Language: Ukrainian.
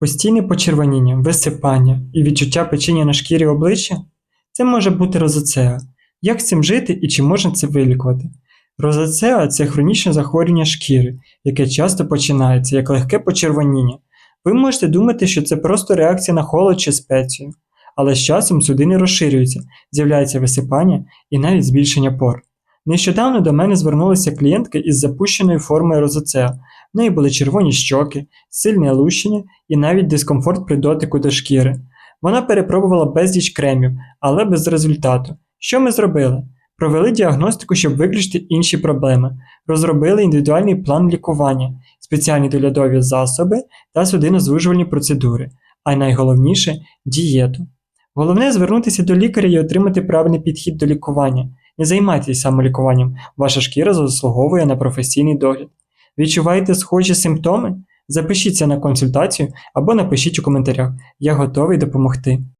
Постійне почервоніння, висипання і відчуття печіння на шкірі обличчя це може бути розоцеа. Як з цим жити і чи можна це вилікувати? Розоцеа це хронічне захворювання шкіри, яке часто починається як легке почервоніння. Ви можете думати, що це просто реакція на холод чи спецію, але з часом судини розширюються, з'являється висипання і навіть збільшення пор. Нещодавно до мене звернулася клієнтка із запущеною формою розоцеа. В неї були червоні щоки, сильне лущення і навіть дискомфорт при дотику до шкіри. Вона перепробувала безліч кремів, але без результату. Що ми зробили? Провели діагностику, щоб виключити інші проблеми, розробили індивідуальний план лікування, спеціальні доглядові засоби та судинозвужувальні процедури, а найголовніше дієту. Головне звернутися до лікаря і отримати правильний підхід до лікування. Не займайтеся самолікуванням, ваша шкіра заслуговує на професійний догляд. Відчуваєте схожі симптоми? Запишіться на консультацію або напишіть у коментарях. Я готовий допомогти.